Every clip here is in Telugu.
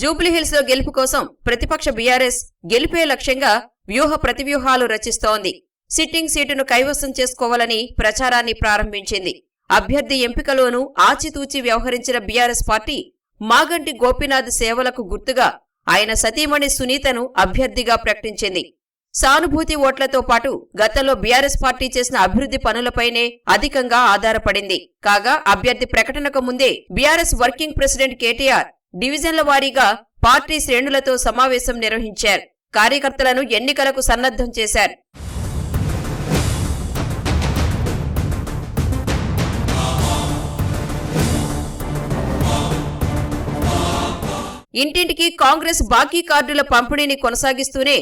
జూబ్లీహిల్స్లో గెలుపు కోసం ప్రతిపక్ష బీఆర్ఎస్ గెలిపే లక్ష్యంగా వ్యూహ ప్రతివ్యూహాలు రచిస్తోంది. సిట్టింగ్ సీటును కైవసం చేసుకోవాలని ప్రచారాన్ని ప్రారంభించింది. అభ్యర్థి ఎంపికలోనూ ఆచితూచి వ్యవహరించిన బీఆర్ఎస్ పార్టీ మాగంటి గోపీనాథ్ సేవలకు గుర్తుగా ఆయన సతీమణి సునీతను అభ్యర్థిగా ప్రకటించింది. సానుభూతి ఓట్లతో పాటు గతంలో బీఆర్ఎస్ పార్టీ చేసిన అభివృద్ధి పనులపైనే అధికంగా ఆధారపడింది. కాగా అభ్యర్థి ప్రకటనకు ముందే బీఆర్ఎస్ వర్కింగ్ ప్రెసిడెంట్ కేటీఆర్ డివిజన్ల వారీగా పార్టీ శ్రేణులతో సమావేశం నిర్వహించారు. కార్యకర్తలను ఎన్నికలకు సన్నద్ధం చేశారు. ఇంటింటికి కాంగ్రెస్ బాకీ కార్డుల పంపిణీని కొనసాగిస్తూనే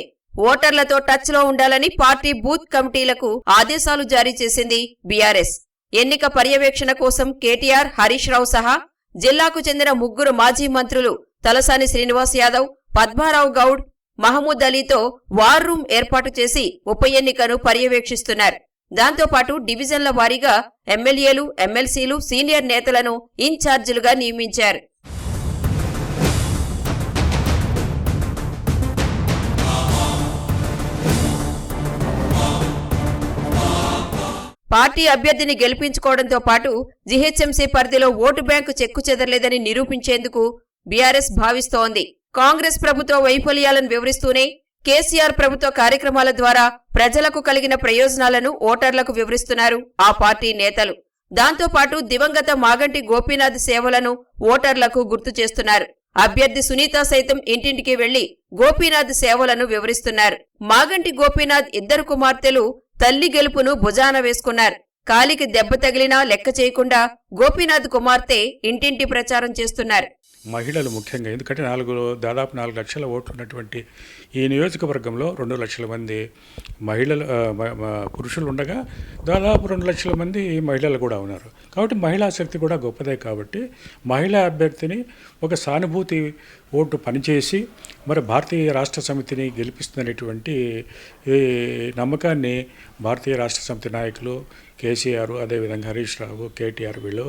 ఓటర్లతో టచ్లో ఉండాలని పార్టీ బూత్ కమిటీలకు ఆదేశాలు జారీ చేసింది బీఆర్ఎస్. ఎన్నిక పర్యవేక్షణ కోసం కేటీఆర్ హరీష్ రావు సహా జిల్లాకు చెందిన ముగ్గురు మాజీ మంత్రులు తలసాని శ్రీనివాస్ యాదవ్ పద్మారావు గౌడ్ మహమూద్ అలీతో వార్ రూమ్ ఏర్పాటు చేసి ఉప ఎన్నికను పర్యవేక్షిస్తున్నారు. దాంతోపాటు డివిజన్ల వారీగా ఎమ్మెల్యేలు ఎమ్మెల్సీలు సీనియర్ నేతలను ఇన్ఛార్జీలుగా నియమించారు. పార్టీ అభ్యర్థిని గెలిపించుకోవడంతో పాటు జీహెచ్ఎంసీ పరిధిలో ఓటు బ్యాంకు చెక్కు చెదరలేదని నిరూపించేందుకు బీఆర్ఎస్ భావిస్తోంది. కాంగ్రెస్ ప్రభుత్వ వైఫల్యాలను వివరిస్తూనే కేసీఆర్ ప్రభుత్వ కార్యక్రమాల ద్వారా ప్రజలకు కలిగిన ప్రయోజనాలను ఓటర్లకు వివరిస్తున్నారు ఆ పార్టీ నేతలు. దాంతోపాటు దివంగత మాగంటి గోపీనాథ్ సేవలను ఓటర్లకు గుర్తు చేస్తున్నారు. అభ్యర్థి సునీత సైతం ఇంటింటికి వెళ్ళి గోపీనాథ్ సేవలను వివరిస్తున్నారు. మాగంటి గోపీనాథ్ ఇద్దరు కుమార్తెలు తల్లి గెలుపును భుజాన వేసుకున్నారు. కాలికి దెబ్బ తగిలినా లెక్క చేయకుండా గోపీనాథ్ కుమార్తె ఇంటింటి ప్రచారం చేస్తున్నారు. మహిళలు ముఖ్యంగా. ఎందుకంటే నాలుగు దాదాపు నాలుగు లక్షల ఓట్లు ఉన్నటువంటి ఈ నియోజకవర్గంలో రెండు లక్షల మంది మహిళలు పురుషులు ఉండగా దాదాపు రెండు లక్షల మంది మహిళలు కూడా ఉన్నారు. కాబట్టి మహిళా శక్తి కూడా గొప్పదే కాబట్టి మహిళా అభ్యర్థిని ఒక సానుభూతి ఓటు పనిచేసి మరి భారతీయ రాష్ట్ర సమితిని గెలిపిస్తున్నటువంటి ఈ నమ్మకాన్ని భారతీయ రాష్ట్ర సమితి నాయకులు కేసీఆర్ అదేవిధంగా హరీష్ రావు కేటీఆర్ వీళ్ళు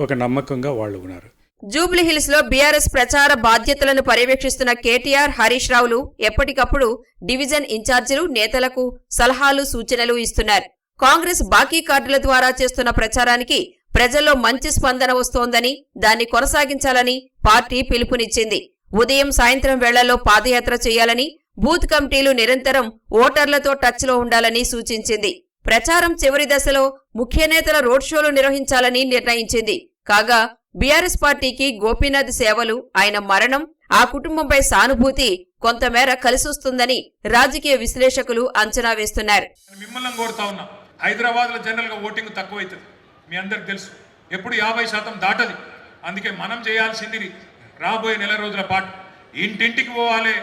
ఒక నమ్మకంగా వాళ్ళు ఉన్నారు. జూబ్లీహిల్స్లో బీఆర్ఎస్ ప్రచార బాధ్యతలను పర్యవేక్షిస్తున్న కేటీఆర్ హరీష్ రావులు ఎప్పటికప్పుడు డివిజన్ ఇన్ఛార్జీలు నేతలకు సలహాలు సూచనలు ఇస్తున్నారు. కాంగ్రెస్ బాకీ కార్డుల ద్వారా చేస్తున్న ప్రచారానికి ప్రజల్లో మంచి స్పందన వస్తోందని దాన్ని కొనసాగించాలని పార్టీ పిలుపునిచ్చింది. ఉదయం సాయంత్రం వేళల్లో పాదయాత్ర చేయాలని బూత్ కమిటీలు నిరంతరం ఓటర్లతో టచ్లో ఉండాలని సూచించింది. ప్రచారం చివరి దశలో ముఖ్య నేతల రోడ్ షోలు నిర్వహించాలని నిర్ణయించింది. కాగా బీఆర్ఎస్ పార్టీకి గోపీనాథ్ సేవలు ఆయన మరణం ఆ కుటుంబంపై సానుభూతి కొంతమేర కలిసొస్తుందని రాజకీయ విశ్లేషకులు అంచనా వేస్తున్నారు. మిమ్మల్ని కోరుతా ఉన్నా హైదరాబాద్లో జనరల్గా ఓటింగ్ తక్కువ అవుతుంది మీ అందరికి తెలుసు ఎప్పుడు యాభై శాతం దాటది. అందుకే మనం చేయాల్సింది రాబోయే నెల రోజుల పాటు ఇంటింటికి పోవాలి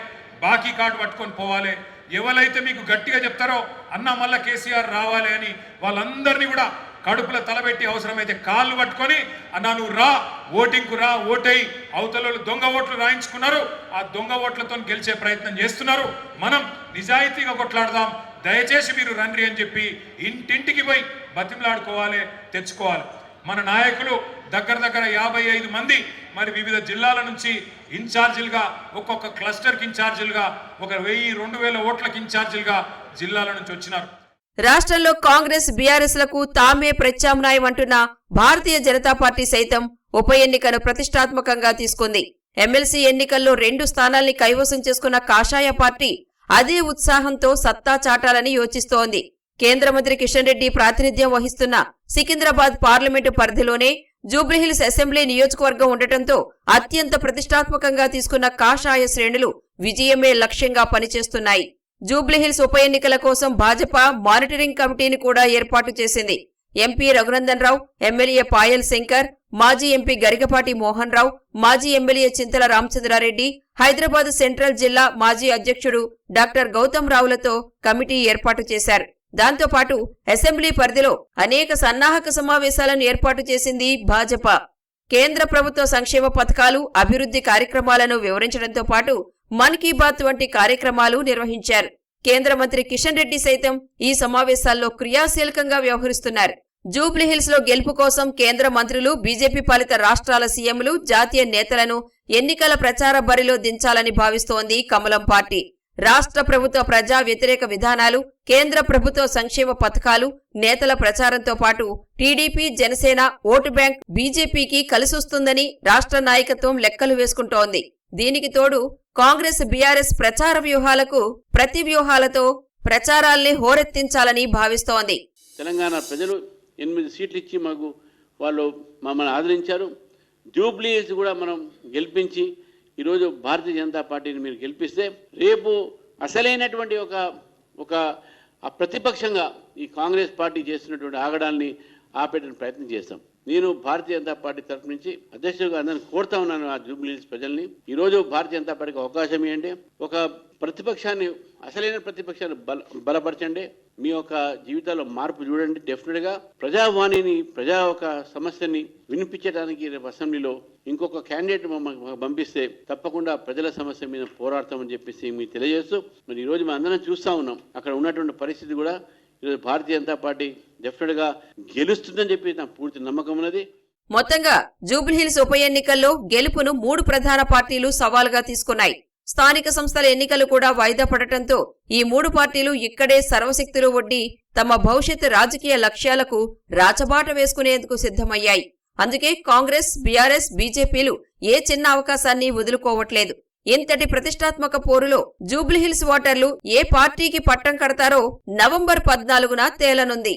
బాకీ కార్డు పట్టుకొని పోవాలి. ఎవరైతే మీకు గట్టిగా చెప్తారో అన్న మళ్ళా కేసీఆర్ రావాలి అని వాళ్ళందరినీ కూడా కడుపులో తలబెట్టి అవసరమైతే కాళ్ళు పట్టుకొని అన్నా నువ్వు రా ఓటింగ్కు రా ఓటేయి. అవతల దొంగ ఓట్లు రాయించుకున్నారు. ఆ దొంగ ఓట్లతో గెలిచే ప్రయత్నం చేస్తున్నారు. మనం నిజాయితీగా కొట్లాడదాం. దయచేసి మీరు రండి అని చెప్పి ఇంటింటికి పోయి బతిమలాడుకోవాలి తెచ్చుకోవాలి. మన నాయకులు దగ్గర దగ్గర యాభై ఐదు మంది. మరి వివిధ జిల్లాల నుంచి ఇన్ఛార్జీలుగా ఒక్కొక్క క్లస్టర్కి ఇన్ఛార్జీలుగా ఒక వెయ్యి రెండు వేల ఓట్లకి ఇన్ఛార్జీలుగా జిల్లాల నుంచి వచ్చినారు. రాష్ట్రంలో కాంగ్రెస్ బీఆర్ఎస్లకు తామే ప్రత్యామ్నాయం అంటున్న భారతీయ జనతా పార్టీ సైతం ఉప ఎన్నికను ప్రతిష్టాత్మకంగా తీసుకుంది. ఎమ్మెల్సీ ఎన్నికల్లో రెండు స్థానాల్ని కైవసం చేసుకున్న కాషాయ పార్టీ అదే ఉత్సాహంతో సత్తా చాటాలని యోచిస్తోంది. కేంద్ర మంత్రి కిషన్ రెడ్డి ప్రాతినిధ్యం వహిస్తున్న సికింద్రాబాద్ పార్లమెంటు పరిధిలోనే జూబ్లీహిల్స్ అసెంబ్లీ నియోజకవర్గం ఉండటంతో అత్యంత ప్రతిష్టాత్మకంగా తీసుకున్న కాషాయ శ్రేణులు విజయమే లక్ష్యంగా పనిచేస్తున్నాయి. జూబ్లీహిల్స్ ఉప ఎన్నికల కోసం భాజపా మానిటరింగ్ కమిటీని కూడా ఏర్పాటు చేసింది. ఎంపీ రఘునందన్ రావు ఎమ్మెల్యే పాయల్ శంకర్ మాజీ ఎంపీ గరికపాటి మోహన్ రావు మాజీ ఎమ్మెల్యే చింతల రామచంద్రారెడ్డి హైదరాబాద్ సెంట్రల్ జిల్లా మాజీ అధ్యక్షుడు డాక్టర్ గౌతమ్ రావులతో కమిటీ ఏర్పాటు చేశారు. దాంతోపాటు అసెంబ్లీ పరిధిలో అనేక సన్నాహక సమావేశాలను ఏర్పాటు చేసింది భాజపా. కేంద్ర ప్రభుత్వ సంక్షేమ పథకాలు అభివృద్ధి కార్యక్రమాలను వివరించడంతో పాటు మన్ కీ బాత్ వంటి కార్యక్రమాలు నిర్వహించారు. కేంద్ర మంత్రి కిషన్ రెడ్డి సైతం ఈ సమావేశాల్లో క్రియాశీలకంగా వ్యవహరిస్తున్నారు. జూబ్లీహిల్స్లో గెలుపు కోసం కేంద్ర మంత్రులు బీజేపీ పాలిత రాష్ట్రాల సీఎంలు జాతీయ నేతలను ఎన్నికల ప్రచార బరిలో దించాలని భావిస్తోంది కమలం పార్టీ. రాష్ట్ర ప్రభుత్వ ప్రజా వ్యతిరేక విధానాలు కేంద్ర ప్రభుత్వ సంక్షేమ పథకాలు నేతల ప్రచారంతో పాటు టీడీపీ జనసేన ఓటు బ్యాంక్ బీజేపీకి కలిసొస్తుందని రాష్ట్ర నాయకత్వం లెక్కలు వేసుకుంటోంది. దీనికి తోడు కాంగ్రెస్ బీఆర్ఎస్ ప్రచార వ్యూహాలకు ప్రతి వ్యూహాలతో ప్రచారాల్ని హోరెత్తించాలని భావిస్తోంది. తెలంగాణ ప్రజలు ఎనిమిది సీట్లు ఇచ్చి మాకు వాళ్ళు మమ్మల్ని ఆదరించారు. జూబ్లీస్ కూడా మనం గెలిపించి ఈరోజు భారతీయ జనతా పార్టీని మీరు గెలిపిస్తే రేపు అసలైనటువంటి ఒక ఒక ప్రతిపక్షంగా ఈ కాంగ్రెస్ పార్టీ చేస్తున్నటువంటి ఆగడాల్ని ఆపేట ప్రయత్నం చేస్తాం. నేను భారతీయ జనతా పార్టీ తరఫు నుంచి అధ్యక్షుడిగా అందరిని కోరుతా ఉన్నాను ఆ జూబ్లీస్ ప్రజల్ని. ఈరోజు భారతీయ జనతా పార్టీకి అవకాశం ఇవ్వండి. ఒక ప్రతిపక్షాన్ని అసలైన ప్రతిపక్షాన్ని బల బలపరచండి. మీ యొక్క జీవితాల్లో మార్పు చూడండి. డెఫినెట్గా ప్రజావాణిని ప్రజా ఒక సమస్యని వినిపించడానికి రేపు అసెంబ్లీలో ఇంకొక క్యాండిడేట్ మమ్మల్ని పంపిస్తే తప్పకుండా ప్రజల సమస్య మీద పోరాడతామని చెప్పేసి మీకు తెలియజేస్తూ మరి ఈరోజు మేము అందరం చూస్తా ఉన్నాం. అక్కడ ఉన్నటువంటి పరిస్థితి కూడా ఈరోజు భారతీయ జనతా పార్టీ డెఫినెట్గా గెలుస్తుందని చెప్పి నా పూర్తి నమ్మకం ఉన్నది. మొత్తంగా జూబ్లీహిల్స్ ఉప ఎన్నికల్లో గెలుపును మూడు ప్రధాన పార్టీలు సవాలుగా తీసుకున్నాయి. స్థానిక సంస్థల ఎన్నికలు కూడా వాయిదా పడటంతో ఈ మూడు పార్టీలు ఇక్కడే సర్వశక్తులు ఒడ్డి తమ భవిష్యత్ రాజకీయ లక్ష్యాలకు రాచబాట వేసుకునేందుకు సిద్ధమయ్యాయి. అందుకే కాంగ్రెస్ బీఆర్ఎస్ బీజేపీలు ఏ చిన్న అవకాశాన్ని వదులుకోవట్లేదు. ఇంతటి ప్రతిష్టాత్మక పోరులో జూబ్లీహిల్స్ ఓటర్లు ఏ పార్టీకి పట్టం కడతారో నవంబర్ పద్నాలుగున తేలనుంది.